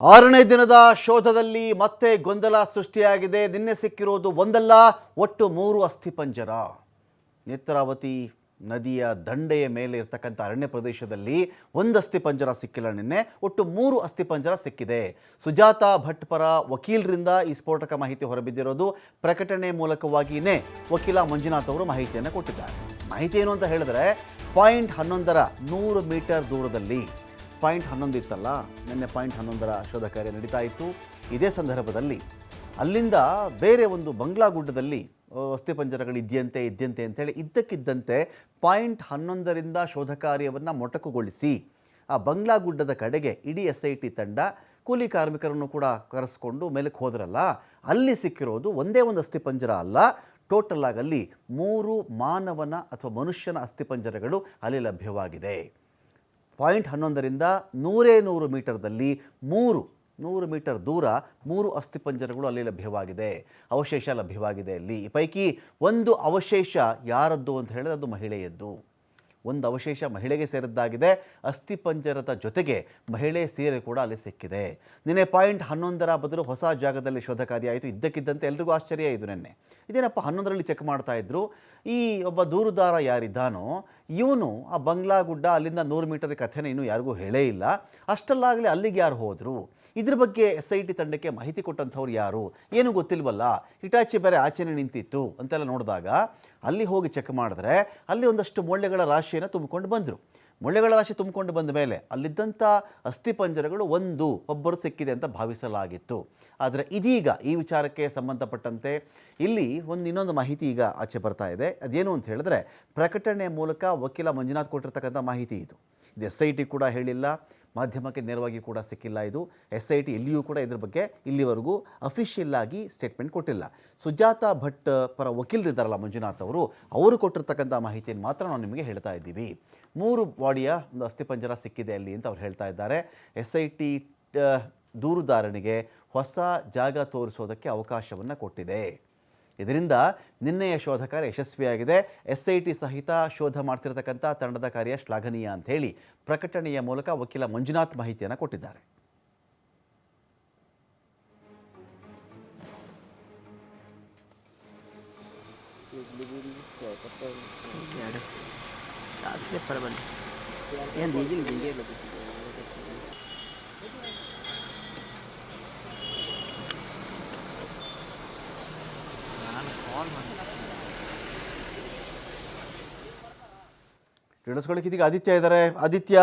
ಆರನೇ ದಿನದ ಶೋಧದಲ್ಲಿ ಮತ್ತೆ ಗೊಂದಲ ಸೃಷ್ಟಿಯಾಗಿದೆ. ನಿನ್ನೆ ಸಿಕ್ಕಿರೋದು ಒಂದಲ್ಲ, ಒಟ್ಟು ಮೂರು ಅಸ್ಥಿಪಂಜರ ನೇತ್ರಾವತಿ ನದಿಯ ದಂಡೆಯ ಮೇಲೆ ಇರತಕ್ಕಂಥ ಅರಣ್ಯ ಪ್ರದೇಶದಲ್ಲಿ ಒಂದು ಅಸ್ಥಿಪಂಜರ ಸಿಕ್ಕಿಲ್ಲ ನಿನ್ನೆ, ಒಟ್ಟು ಮೂರು ಅಸ್ಥಿಪಂಜರ ಸಿಕ್ಕಿದೆ. ಸುಜಾತ ಭಟ್ ಪರ ವಕೀಲರಿಂದ ಈ ಸ್ಫೋಟಕ ಮಾಹಿತಿ ಹೊರಬಿದ್ದಿರೋದು ಪ್ರಕಟಣೆ ಮೂಲಕವಾಗಿಯೇ ವಕೀಲ ಮಂಜುನಾಥ್ ಅವರು ಮಾಹಿತಿಯನ್ನು ಕೊಟ್ಟಿದ್ದಾರೆ. ಮಾಹಿತಿ ಏನು ಅಂತ ಹೇಳಿದ್ರೆ, ಪಾಯಿಂಟ್ ಹನ್ನೊಂದರ ನೂರು ಮೀಟರ್ ದೂರದಲ್ಲಿ ಪಾಯಿಂಟ್ ಹನ್ನೊಂದು ಇತ್ತಲ್ಲ, ನಿನ್ನೆ ಪಾಯಿಂಟ್ ಹನ್ನೊಂದರ ಶೋಧ ಕಾರ್ಯ ನಡೀತಾ ಇತ್ತು. ಇದೇ ಸಂದರ್ಭದಲ್ಲಿ ಅಲ್ಲಿಂದ ಬೇರೆ ಒಂದು ಬಂಗ್ಲಾ ಗುಡ್ಡದಲ್ಲಿ ವಸ್ತಿ ಪಂಜರಗಳು ಇದೆಯಂತೆ, ಇದ್ಯಂತೆ ಅಂತೇಳಿ ಇದ್ದಕ್ಕಿದ್ದಂತೆ ಪಾಯಿಂಟ್ ಹನ್ನೊಂದರಿಂದ ಶೋಧ ಕಾರ್ಯವನ್ನು ಮೊಟಕುಗೊಳಿಸಿ, ಆ ಬಂಗ್ಲಾ ಗುಡ್ಡದ ಕಡೆಗೆ ಇಡೀ ಎಸ್ ಐ ಟಿ ತಂಡ ಕೂಲಿ ಕಾರ್ಮಿಕರನ್ನು ಕೂಡ ಕರೆಸ್ಕೊಂಡು ಮೇಲಕ್ಕೆ ಹೋದ್ರಲ್ಲ, ಅಲ್ಲಿ ಸಿಕ್ಕಿರೋದು ಒಂದೇ ಒಂದು ಅಸ್ಥಿಪಂಜರ ಅಲ್ಲ, ಟೋಟಲ್ ಆಗಲ್ಲಿ ಮೂರು ಮಾನವನ ಅಥವಾ ಮನುಷ್ಯನ ಅಸ್ಥಿಪಂಜರಗಳು ಅಲ್ಲಿ ಲಭ್ಯವಾಗಿದೆ. ಪಾಯಿಂಟ್ ಹನ್ನೊಂದರಿಂದ ನೂರೇ ನೂರು ಮೀಟರ್ದಲ್ಲಿ ಮೂರು, ನೂರು ಮೀಟರ್ ದೂರ ಮೂರು ಅಸ್ಥಿಪಂಜರಗಳು ಅಲ್ಲಿ ಲಭ್ಯವಾಗಿದೆ. ಅವಶೇಷ ಲಭ್ಯವಾಗಿದೆ ಅಲ್ಲಿ. ಈ ಪೈಕಿ ಒಂದು ಅವಶೇಷ ಯಾರದ್ದು ಅಂತ ಹೇಳಿದ್ರೆ ಅದು ಮಹಿಳೆಯದ್ದು. ಒಂದು ಅವಶೇಷ ಮಹಿಳೆಗೆ ಸೇರಿದ್ದಾಗಿದೆ. ಅಸ್ಥಿಪಂಜರದ ಜೊತೆಗೆ ಮಹಿಳೆ ಸೀರೆ ಕೂಡ ಅಲ್ಲಿ ಸಿಕ್ಕಿದೆ. ನಿನ್ನೆ ಪಾಯಿಂಟ್ ಹನ್ನೊಂದರ ಬದಲು ಹೊಸ ಜಾಗದಲ್ಲಿ ಶೋಧ ಕಾರ್ಯ ಆಯಿತು. ಇದ್ದಕ್ಕಿದ್ದಂತೆ ಎಲ್ರಿಗೂ ಆಶ್ಚರ್ಯ ಇದು ನಿನ್ನೆ. ಇದೇನಪ್ಪ ಹನ್ನೊಂದರಲ್ಲಿ ಚೆಕ್ ಮಾಡ್ತಾ ಇದ್ರು? ಈ ಒಬ್ಬ ದೂರುದಾರ ಯಾರಿದ್ದಾನೋ? ಇವನು ಆ ಬಂಗ್ಲಾ ಗುಡ್ಡ ಅಲ್ಲಿಂದ ನೂರು ಮೀಟರ್ ಕಥೆನ ಇನ್ನೂ ಯಾರಿಗೂ ಹೇಳೇ ಇಲ್ಲ. ಅಷ್ಟಲ್ಲಾಗಲಿ ಅಲ್ಲಿಗೆ ಯಾರು ಹೋದರು? ಇದ್ರ ಬಗ್ಗೆ ಎಸ್ ಐ ಟಿ ತಂಡಕ್ಕೆ ಮಾಹಿತಿ ಕೊಟ್ಟಂಥವ್ರು ಯಾರು? ಏನು ಗೊತ್ತಿಲ್ವಲ್ಲ? ಹಿಟಾಚಿ ಬೇರೆ ಆಚೆನೆ ನಿಂತಿತ್ತು ಅಂತೆಲ್ಲ ನೋಡಿದಾಗ ಅಲ್ಲಿ ಹೋಗಿ ಚೆಕ್ ಮಾಡಿದ್ರೆ ಅಲ್ಲಿ ಒಂದಷ್ಟು ಮೊಳ್ಳೆಗಳ ರಾಶಿಯನ್ನು ತುಂಬಿಕೊಂಡು ಬಂದರು. ಮೊಳ್ಳೆಗಳ ರಾಶಿ ತುಂಬಿಕೊಂಡು ಬಂದ ಮೇಲೆ ಅಲ್ಲಿದ್ದಂಥ ಅಸ್ಥಿಪಂಜರಗಳು ಒಂದು, ಒಬ್ಬರು ಸಿಕ್ಕಿದೆ ಅಂತ ಭಾವಿಸಲಾಗಿತ್ತು. ಆದರೆ ಇದೀಗ ಈ ವಿಚಾರಕ್ಕೆ ಸಂಬಂಧಪಟ್ಟಂತೆ ಇಲ್ಲಿ ಒಂದು ಇನ್ನೊಂದು ಮಾಹಿತಿ ಈಗ ಆಚೆ ಬರ್ತಾ ಇದೆ. ಅದೇನು ಅಂತ ಹೇಳಿದ್ರೆ ಪ್ರಕಟಣೆ ಮೂಲಕ ವಕೀಲ ಮಂಜುನಾಥ್ ಕೊಟ್ಟಿರ್ತಕ್ಕಂಥ ಮಾಹಿತಿ ಇದು. ಇದು ಎಸ್ ಐ ಟಿ ಕೂಡ ಹೇಳಿಲ್ಲ, ಮಾಧ್ಯಮಕ್ಕೆ ನೇರವಾಗಿ ಕೂಡ ಸಿಕ್ಕಿಲ್ಲ ಇದು. ಎಸ್ ಐ ಟಿ ಎಲ್ಲಿಯೂ ಕೂಡ ಇದ್ರ ಬಗ್ಗೆ ಇಲ್ಲಿವರೆಗೂ ಅಫಿಷಿಯಲ್ ಆಗಿ ಸ್ಟೇಟ್ಮೆಂಟ್ ಕೊಟ್ಟಿಲ್ಲ. ಸುಜಾತ ಭಟ್ ಪರ ವಕೀಲರಿದ್ದಾರಲ್ಲ ಮಂಜುನಾಥ್ ಅವರು ಅವರು ಕೊಟ್ಟಿರ್ತಕ್ಕಂಥ ಮಾಹಿತಿಯನ್ನು ಮಾತ್ರ ನಾವು ನಿಮಗೆ ಹೇಳ್ತಾ ಇದ್ದೀವಿ. ಮೂರು ಬಾಡಿಯ ಒಂದು ಅಸ್ಥಿಪಂಜರ ಸಿಕ್ಕಿದೆ ಅಲ್ಲಿ ಅಂತ ಅವ್ರು ಹೇಳ್ತಾ ಇದ್ದಾರೆ. ಎಸ್ ಐ ಟಿ ದೂರುದಾರನಿಗೆ ಹೊಸ ಜಾಗ ತೋರಿಸೋದಕ್ಕೆ ಅವಕಾಶವನ್ನು ಕೊಟ್ಟಿದೆ. ಇದರಿಂದ ನಿನ್ನೆಯ ಶೋಧ ಕಾರ್ಯ ಯಶಸ್ವಿಯಾಗಿದೆ ಎಸ್ ಐ ಟಿ ಸಹಿತ ಶೋಧ ಮಾಡ್ತಿರತಕ್ಕಂಥ ತಂಡದ ಕಾರ್ಯ ಶ್ಲಾಘನೀಯ ಅಂತ ಹೇಳಿ ಪ್ರಕಟಣೆಯ ಮೂಲಕ ವಕೀಲ ಮಂಜುನಾಥ್ ಮಾಹಿತಿಯನ್ನು ಕೊಟ್ಟಿದ್ದಾರೆ ಏನು ತಿಳಿಸ್ಕೊಳ್ಳಿಕ್ಕೆ ಇದೀಗ ಆದಿತ್ಯ ಇದ್ದಾರೆ. ಆದಿತ್ಯ,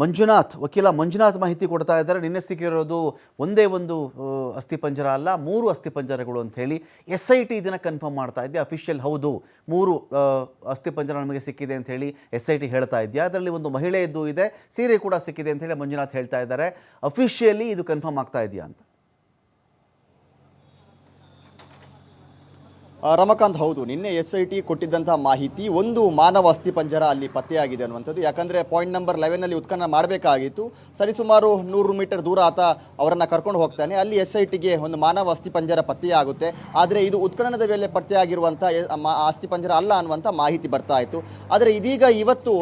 ಮಂಜುನಾಥ್, ವಕೀಲ ಮಂಜುನಾಥ್ ಮಾಹಿತಿ ಕೊಡ್ತಾ ಇದ್ದಾರೆ. ನಿನ್ನೆ ಸಿಕ್ಕಿರೋದು ಒಂದೇ ಒಂದು ಅಸ್ಥಿಪಂಜರ ಅಲ್ಲ, ಮೂರು ಅಸ್ಥಿಪಂಜರಗಳು ಅಂತ ಹೇಳಿ ಎಸ್ ಐ ಟಿ ಇದನ್ನು ಕನ್ಫರ್ಮ್ ಮಾಡ್ತಾ ಇದೆ ಅಫಿಷಿಯಲ್ ಹೌದು, ಮೂರು ಅಸ್ಥಿಪಂಜರ ನಮಗೆ ಸಿಕ್ಕಿದೆ ಅಂತ ಹೇಳಿ ಎಸ್ ಐ ಟಿ ಹೇಳ್ತಾ ಇದೆಯಾ? ಅದರಲ್ಲಿ ಒಂದು ಮಹಿಳೆಯದ್ದು ಇದೆ, ಸೀರೆ ಕೂಡ ಸಿಕ್ಕಿದೆ ಅಂತ ಹೇಳಿ ಮಂಜುನಾಥ್ ಹೇಳ್ತಾ ಇದ್ದಾರೆ. ಅಫಿಷಿಯಲಿ ಇದು ಕನ್ಫರ್ಮ್ ಆಗ್ತಾ ಇದೆಯಾ ಅಂತ? ರಮಕಾಂತ್ ಹೌದು, ನಿನ್ನೆ ಎಸ್ ಐ ಟಿ ಕೊಟ್ಟಿದ್ದಂಥ ಮಾಹಿತಿ ಒಂದು ಮಾನವ ಅಸ್ಥಿಪಂಜರ ಅಲ್ಲಿ ಪತ್ತೆಯಾಗಿದೆ ಅನ್ನುವಂಥದ್ದು. ಯಾಕಂದರೆ ಪಾಯಿಂಟ್ ನಂಬರ್ ಲೆವೆನಲ್ಲಿ ಉತ್ಖನನ ಮಾಡಬೇಕಾಗಿತ್ತು. ಸರಿಸುಮಾರು ನೂರು ಮೀಟರ್ ದೂರ ಆತ ಅವರನ್ನು ಕರ್ಕೊಂಡು ಹೋಗ್ತಾನೆ. ಅಲ್ಲಿ ಎಸ್ ಐ ಟಿಗೆ ಒಂದು ಮಾನವ ಅಸ್ಥಿಪಂಜರ ಪತ್ತೆಯಾಗುತ್ತೆ. ಆದರೆ ಇದು ಉತ್ಖನನದ ವೇಳೆ ಪತ್ತೆಯಾಗಿರುವಂಥ ಅಸ್ಥಿಪಂಜರ ಅಲ್ಲ ಅನ್ನುವಂಥ ಮಾಹಿತಿ ಬರ್ತಾ ಇತ್ತು. ಆದರೆ ಇದೀಗ ಇವತ್ತು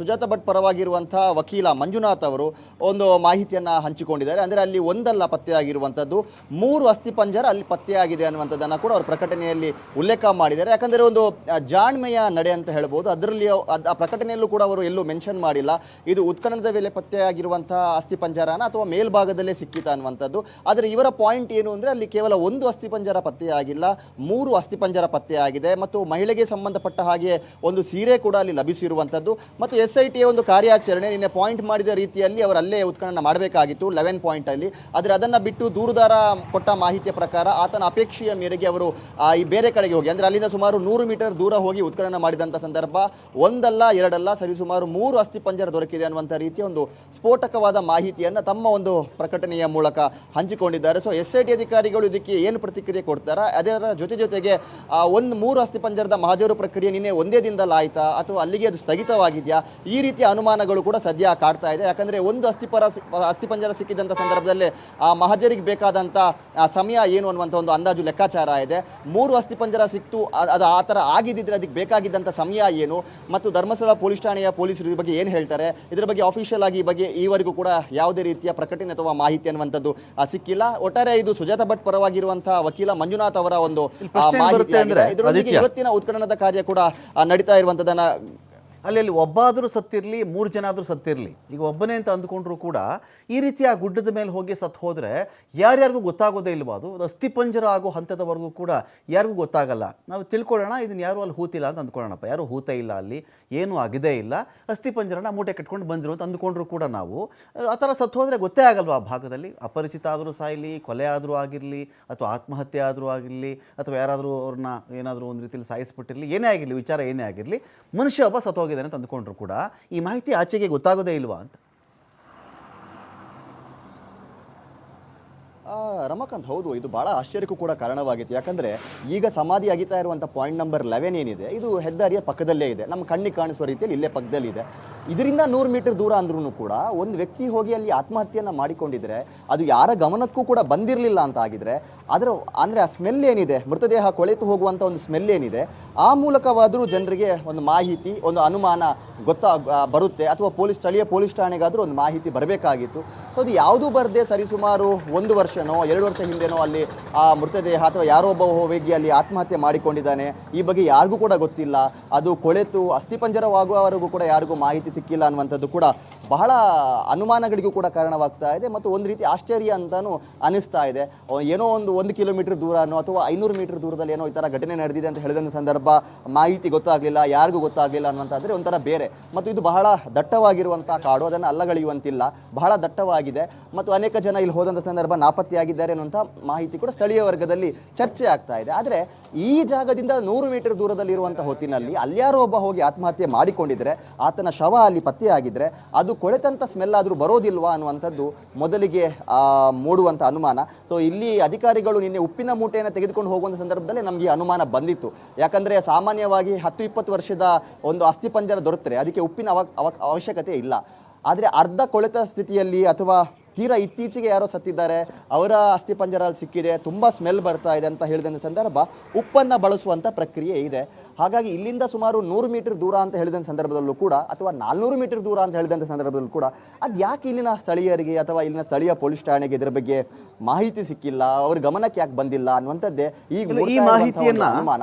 ಸುಜಾತ ಭಟ್ ಪರವಾಗಿರುವಂಥ ವಕೀಲ ಮಂಜುನಾಥ್ ಅವರು ಒಂದು ಮಾಹಿತಿಯನ್ನು ಹಂಚಿಕೊಂಡಿದ್ದಾರೆ. ಅಂದರೆ ಅಲ್ಲಿ ಒಂದಲ್ಲ ಪತ್ತೆಯಾಗಿರುವಂಥದ್ದು. ಮೂರು ಅಸ್ಥಿಪಂಜರ ಅಲ್ಲಿ ಪತ್ತೆಯಾಗಿದೆ ಅನ್ನುವಂಥದ್ದನ್ನು ಕೂಡ ಅವರು ಪ್ರಕಟಣೆಯಲ್ಲಿ ಉಲ್ಲೇಖ ಮಾಡಿದ್ದಾರೆ. ಯಾಕಂದರೆ ಒಂದು ಜಾಣ್ಮೆಯ ನಡೆ ಅಂತ ಹೇಳ್ಬೋದು. ಅದರಲ್ಲಿ ಅದ್- ಆ ಪ್ರಕಟಣೆಯಲ್ಲೂ ಕೂಡ ಅವರು ಎಲ್ಲೂ ಮೆನ್ಷನ್ ಮಾಡಿಲ್ಲ. ಇದು ಉತ್ಖನನದ ವೇಳೆ ಪತ್ತೆಯಾಗಿರುವಂಥ ಅಸ್ಥಿಪಂಜರನ ಅಥವಾ ಮೇಲ್ಭಾಗದಲ್ಲೇ ಸಿಕ್ಕಿತ ಅನ್ನುವಂಥದ್ದು. ಆದರೆ ಇವರ ಪಾಯಿಂಟ್ ಏನು ಅಂದರೆ ಅಲ್ಲಿ ಕೇವಲ ಒಂದು ಅಸ್ಥಿಪಂಜರ ಪತ್ತೆಯಾಗಿಲ್ಲ, ಮೂರು ಅಸ್ಥಿಪಂಜರ ಪತ್ತೆಯಾಗಿದೆ ಮತ್ತು ಮಹಿಳೆಗೆ ಸಂಬಂಧಪಟ್ಟ ಹಾಗೆ ಒಂದು ಸೀರೆ ಕೂಡ ಅಲ್ಲಿ ಲಭಿಸಿರುವಂಥದ್ದು. ಮತ್ತು ಎಸ್ ಐ ಟಿಯ ಒಂದು ಕಾರ್ಯಾಚರಣೆ ನಿನ್ನೆ ಪಾಯಿಂಟ್ ಮಾಡಿದ ರೀತಿಯಲ್ಲಿ ಅವರು ಅಲ್ಲೇ ಉತ್ಖನನ ಮಾಡಬೇಕಾಗಿತ್ತು, ಲೆವೆನ್ ಪಾಯಿಂಟಲ್ಲಿ ಆದರೆ ಅದನ್ನು ಬಿಟ್ಟು ದೂರುದಾರ ಕೊಟ್ಟ ಮಾಹಿತಿಯ ಪ್ರಕಾರ ಆತನ ಅಪೇಕ್ಷೆಯ ಮೇರೆಗೆ ಅವರು ಈ ಬೇರೆ ಕಡೆಗೆ ಹೋಗಿ, ಅಂದರೆ ಅಲ್ಲಿಂದ ಸುಮಾರು ನೂರು ಮೀಟರ್ ದೂರ ಹೋಗಿ ಉತ್ಖನನ ಮಾಡಿದಂಥ ಸಂದರ್ಭ, ಒಂದಲ್ಲ ಎರಡಲ್ಲ ಸರಿ ಸುಮಾರು ಮೂರು ಅಸ್ಥಿಪಂಜರ ದೊರಕಿದೆ ಅನ್ನುವಂಥ ರೀತಿಯ ಒಂದು ಸ್ಫೋಟಕವಾದ ಮಾಹಿತಿಯನ್ನು ತಮ್ಮ ಒಂದು ಪ್ರಕಟಣೆಯ ಮೂಲಕ ಹಂಚಿಕೊಂಡಿದ್ದಾರೆ. ಸೊ ಎಸ್ ಐ ಅಧಿಕಾರಿಗಳು ಇದಕ್ಕೆ ಏನು ಪ್ರತಿಕ್ರಿಯೆ ಕೊಡ್ತಾರೆ? ಅದರ ಜೊತೆ ಜೊತೆಗೆ ಒಂದು ಮೂರು ಅಸ್ಥಿಪಂಜರದ ಮಹಾಜರು ಪ್ರಕ್ರಿಯೆ ನಿನ್ನೆ ಒಂದೇ ದಿನದಲ್ಲಿ ಆಯ್ತಾ? ಅಥವಾ ಅಲ್ಲಿಗೆ ಅದು ಸ್ಥಗಿತವಾಗಿದೆಯಾ? ಈ ರೀತಿಯ ಅನುಮಾನಗಳು ಕೂಡ ಸದ್ಯ ಕಾಡ್ತಾ ಇದೆ. ಯಾಕಂದರೆ ಒಂದು ಅಸ್ಥಿಪರ ಅಸ್ಥಿಪಂಜರ ಸಿಕ್ಕಿದಂಥ ಸಂದರ್ಭದಲ್ಲಿ, ಆ ಮಹಜರಿಗೆ ಬೇಕಾದಂಥ ಸಮಯ ಏನು ಅನ್ನುವಂಥ ಒಂದು ಅಂದಾಜು ಲೆಕ್ಕಾಚಾರ ಇದೆ. ಮೂರು ಅಸ್ಥಿ ಅಸ್ಥಿಪಂಜರ ಸಿಕ್ತು ಅದು ಆ ಥರ ಆಗಿದ್ದಿದ್ರೆ ಅದಕ್ಕೆ ಬೇಕಾಗಿದ್ದಂಥ ಸಮಯ ಏನು? ಮತ್ತು ಧರ್ಮಸ್ಥಳ ಪೊಲೀಸ್ ಠಾಣೆಯ ಪೊಲೀಸರು ಇದ್ರ ಬಗ್ಗೆ ಏನು ಹೇಳ್ತಾರೆ? ಇದರ ಬಗ್ಗೆ ಅಫಿಷಿಯಲ್ ಆಗಿ ಈ ಬಗ್ಗೆ ಈವರೆಗೂ ಕೂಡ ಯಾವುದೇ ರೀತಿಯ ಪ್ರಕಟಣೆ ಅಥವಾ ಮಾಹಿತಿ ಅನ್ನುವಂಥದ್ದು ಸಿಕ್ಕಿಲ್ಲ. ಒಟ್ಟಾರೆ ಇದು ಸುಜಾತ ಭಟ್ ಪರವಾಗಿರುವಂತಹ ವಕೀಲ ಮಂಜುನಾಥ್ ಅವರ ಒಂದು ಮಾಹಿತಿ. ಇದರೊಂದಿಗೆ ಇವತ್ತಿನ ಉತ್ಖನನದ ಕಾರ್ಯ ಕೂಡ ನಡೀತಾ ಇರುವಂಥದ್ದನ್ನ ಅಲ್ಲಿ ಅಲ್ಲಿ ಒಬ್ಬಾದರೂ ಸತ್ತಿರಲಿ, ಮೂರು ಜನ ಆದರೂ ಸತ್ತಿರಲಿ, ಈಗ ಒಬ್ಬನೇ ಅಂತ ಅಂದ್ಕೊಂಡ್ರು ಕೂಡ ಈ ರೀತಿ ಆ ಗುಡ್ಡದ ಮೇಲೆ ಹೋಗಿ ಸತ್ತು ಹೋದರೆ ಯಾರ್ಯಾರಿಗೂ ಗೊತ್ತಾಗೋದೇ ಇಲ್ವಾ ಅದು? ಅಸ್ಥಿಪಂಜರ ಆಗೋ ಹಂತದವರೆಗೂ ಕೂಡ ಯಾರಿಗೂ ಗೊತ್ತಾಗಲ್ಲ. ನಾವು ತಿಳ್ಕೊಳ್ಳೋಣ ಇದನ್ನು ಯಾರು ಅಲ್ಲಿ ಹೂತಿಲ್ಲ ಅಂತ ಅಂದ್ಕೊಳ್ಳೋಣಪ್ಪ. ಯಾರು ಹೂತ ಇಲ್ಲ ಅಲ್ಲಿ, ಏನೂ ಆಗಿದೆ ಇಲ್ಲ. ಅಸ್ಥಿಪಂಜರನ ಮೂಟೆ ಕಟ್ಕೊಂಡು ಬಂದಿರು ಅಂತ ಅಂದ್ಕೊಂಡ್ರು ಕೂಡ ನಾವು, ಆ ಥರ ಸತ್ತು ಹೋದರೆ ಗೊತ್ತೇ ಆಗಲ್ವಾ ಆ ಭಾಗದಲ್ಲಿ? ಅಪರಿಚಿತ ಆದರೂ ಸಾಯಲಿ, ಕೊಲೆ ಆದರೂ ಆಗಿರಲಿ, ಅಥವಾ ಆತ್ಮಹತ್ಯೆ ಆದರೂ ಆಗಿರಲಿ, ಅಥವಾ ಯಾರಾದರೂ ಅವ್ರನ್ನ ಏನಾದರೂ ಒಂದು ರೀತಿಯಲ್ಲಿ ಸಾಯಿಸ್ಬಿಟ್ಟಿರಲಿ, ಏನೇ ಆಗಿರಲಿ, ವಿಚಾರ ಏನೇ ಆಗಿರಲಿ, ಮನುಷ್ಯ ಒಬ್ಬ ಸತ್ತೋಗಿದ್ದಾನೆ ಅಂತ ಅಂದ್ಕೊಂಡ್ರು ಕೂಡ. ಈ ಮಾಹಿತಿ ಆಚೆಗೆ ಗೊತ್ತಾಗೋದೇ ಇಲ್ವಾ ಅಂತ. ರಮಾಕಾಂತ್, ಹೌದು, ಇದು ಬಹಳ ಆಶ್ಚರ್ಯಕ್ಕೂ ಕೂಡ ಕಾರಣವಾಗಿತ್ತು. ಯಾಕಂದ್ರೆ ಈಗ ಸಮಾಧಿ ಆಗಿತಾ ಇರುವಂಥ ಪಾಯಿಂಟ್ ನಂಬರ್ ಲೆವೆನ್ ಏನಿದೆ, ಇದು ಹೆದ್ದಾರಿಯ ಪಕ್ಕದಲ್ಲೇ ಇದೆ. ನಮ್ಮ ಕಣ್ಣಿಗೆ ಕಾಣಿಸುವ ರೀತಿಯಲ್ಲಿ ಇಲ್ಲೇ ಪಕ್ಕದಲ್ಲಿ ಇದೆ ಇದರಿಂದ ನೂರು ಮೀಟರ್ ದೂರ ಅಂದ್ರೂ ಕೂಡ ಒಂದು ವ್ಯಕ್ತಿ ಹೋಗಿ ಅಲ್ಲಿ ಆತ್ಮಹತ್ಯೆಯನ್ನು ಮಾಡಿಕೊಂಡಿದ್ರೆ ಅದು ಯಾರ ಗಮನಕ್ಕೂ ಕೂಡ ಬಂದಿರಲಿಲ್ಲ ಅಂತ ಆಗಿದ್ರೆ ಅದರ ಅಂದ್ರೆ ಆ ಸ್ಮೆಲ್ ಏನಿದೆ? ಮೃತದೇಹ ಕೊಳೆತು ಹೋಗುವಂಥ ಒಂದು ಸ್ಮೆಲ್ ಏನಿದೆ? ಆ ಮೂಲಕವಾದರೂ ಜನರಿಗೆ ಒಂದು ಮಾಹಿತಿ, ಒಂದು ಅನುಮಾನ ಗೊತ್ತಾ ಬರುತ್ತೆ. ಅಥವಾ ಪೊಲೀಸ್, ಸ್ಥಳೀಯ ಪೊಲೀಸ್ ಠಾಣೆಗಾದರೂ ಒಂದು ಮಾಹಿತಿ ಬರಬೇಕಾಗಿತ್ತು. ಸೊ ಅದು ಯಾವುದೂ ಬರದೆ ಸರಿಸುಮಾರು ಒಂದು ವರ್ಷನೋ, ಎರಡು ವರ್ಷ ಹಿಂದೆನೋ ಅಲ್ಲಿ ಆ ಮೃತದೇಹ ಅಥವಾ ಯಾರೋ ಒಬ್ಬ ಹೋಗಿ ಅಲ್ಲಿ ಆತ್ಮಹತ್ಯೆ ಮಾಡಿಕೊಂಡಿದ್ದಾನೆ. ಈ ಬಗ್ಗೆ ಯಾರಿಗೂ ಕೂಡ ಗೊತ್ತಿಲ್ಲ. ಅದು ಕೊಳೆತು ಅಸ್ಥಿಪಂಜರವಾಗುವವರೆಗೂ ಕೂಡ ಯಾರಿಗೂ ಮಾಹಿತಿ ಸಿಕ್ಕಿಲ್ಲ ಅನ್ನುವಂಥದ್ದು ಕೂಡ ಬಹಳ ಅನುಮಾನಗಳಿಗೂ ಕೂಡ ಕಾರಣವಾಗ್ತಾ ಇದೆ ಮತ್ತು ಒಂದು ರೀತಿ ಆಶ್ಚರ್ಯ ಅಂತಲೂ ಅನಿಸ್ತಾ ಇದೆ. ಏನೋ ಒಂದು ಒಂದು ಕಿಲೋಮೀಟರ್ ದೂರನೋ ಅಥವಾ ಐನೂರು ಮೀಟರ್ ದೂರದಲ್ಲಿ ಏನೋ ಈ ಥರ ಘಟನೆ ನಡೆದಿದೆ ಅಂತ ಹೇಳಿದಂಥ ಸಂದರ್ಭ ಮಾಹಿತಿ ಗೊತ್ತಾಗಲಿಲ್ಲ, ಯಾರಿಗೂ ಗೊತ್ತಾಗಲಿಲ್ಲ ಅನ್ನುವಂಥದ್ರೆ ಒಂಥರ ಬೇರೆ. ಮತ್ತು ಇದು ಬಹಳ ದಟ್ಟವಾಗಿರುವಂಥ ಕಾಡು, ಅದನ್ನು ಅಲ್ಲಗಳೆಯುವಂತಿಲ್ಲ. ಬಹಳ ದಟ್ಟವಾಗಿದೆ ಮತ್ತು ಅನೇಕ ಜನ ಇಲ್ಲಿ ಹೋದಂಥ ಸಂದರ್ಭ ನಾಪತ್ತೆಯಾಗಿದ್ದಾರೆ ಅನ್ನುವಂಥ ಮಾಹಿತಿ ಕೂಡ ಸ್ಥಳೀಯ ವರ್ಗದಲ್ಲಿ ಚರ್ಚೆ ಆಗ್ತಾ ಇದೆ. ಆದರೆ ಈ ಜಾಗದಿಂದ ನೂರು ಮೀಟರ್ ದೂರದಲ್ಲಿರುವಂಥ ಹೊತ್ತಿನಲ್ಲಿ ಅಲ್ಯಾರೋ ಒಬ್ಬ ಹೋಗಿ ಆತ್ಮಹತ್ಯೆ ಮಾಡಿಕೊಂಡಿದ್ರೆ ಆತನ ಶವ ಅಲ್ಲಿ ಪತ್ತೆಯಾಗಿದ್ದರೆ ಅದು ಕೊಳೆತಂತ ಸ್ಮೆಲ್ ಆದರೂ ಬರೋದಿಲ್ವಾ ಅನ್ನುವಂಥದ್ದು ಮೊದಲಿಗೆ ಮೂಡುವಂಥ ಅನುಮಾನ. ಸೊ ಇಲ್ಲಿ ಅಧಿಕಾರಿಗಳು ನಿನ್ನೆ ಉಪ್ಪಿನ ಮೂಟೆಯನ್ನು ತೆಗೆದುಕೊಂಡು ಹೋಗುವಂಥ ಸಂದರ್ಭದಲ್ಲಿ ನಮಗೆ ಅನುಮಾನ ಬಂದಿತ್ತು. ಯಾಕಂದರೆ ಸಾಮಾನ್ಯವಾಗಿ ಹತ್ತು ಇಪ್ಪತ್ತು ವರ್ಷದ ಒಂದು ಅಸ್ಥಿಪಂಜರ ದೊರೆತರೆ, ಅದಕ್ಕೆ ಉಪ್ಪಿನ ಅವ- ಅವಶ್ಯಕತೆ ಇಲ್ಲ. ಆದರೆ ಅರ್ಧ ಕೊಳೆತ ಸ್ಥಿತಿಯಲ್ಲಿ ಅಥವಾ ತೀರಾ ಇತ್ತೀಚೆಗೆ ಯಾರೋ ಸತ್ತಿದ್ದಾರೆ ಅವರ ಅಸ್ಥಿಪಂಜರಲ್ಲಿ ಸಿಕ್ಕಿದೆ ತುಂಬ ಸ್ಮೆಲ್ ಬರ್ತಾ ಇದೆ ಅಂತ ಹೇಳಿದಂಥ ಸಂದರ್ಭ ಉಪ್ಪನ್ನು ಬಳಸುವಂಥ ಪ್ರಕ್ರಿಯೆ ಇದೆ. ಹಾಗಾಗಿ ಇಲ್ಲಿಂದ ಸುಮಾರು ನೂರು ಮೀಟರ್ ದೂರ ಅಂತ ಹೇಳಿದಂಥ ಸಂದರ್ಭದಲ್ಲೂ ಕೂಡ ಅಥವಾ ನಾಲ್ನೂರು ಮೀಟರ್ ದೂರ ಅಂತ ಹೇಳಿದಂಥ ಸಂದರ್ಭದಲ್ಲೂ ಕೂಡ ಅದು ಯಾಕೆ ಇಲ್ಲಿನ ಸ್ಥಳೀಯರಿಗೆ ಅಥವಾ ಇಲ್ಲಿನ ಸ್ಥಳೀಯ ಪೊಲೀಸ್ ಠಾಣೆಗೆ ಇದರ ಬಗ್ಗೆ ಮಾಹಿತಿ ಸಿಕ್ಕಿಲ್ಲ ಅವ್ರ ಗಮನಕ್ಕೆ ಯಾಕೆ ಬಂದಿಲ್ಲ ಅನ್ನುವಂಥದ್ದೇ ಈಗ ಈ ಮಾಹಿತಿಯನ್ನು ಮಾಹಿತಿಯನ್ನ ಅನುಮಾನ.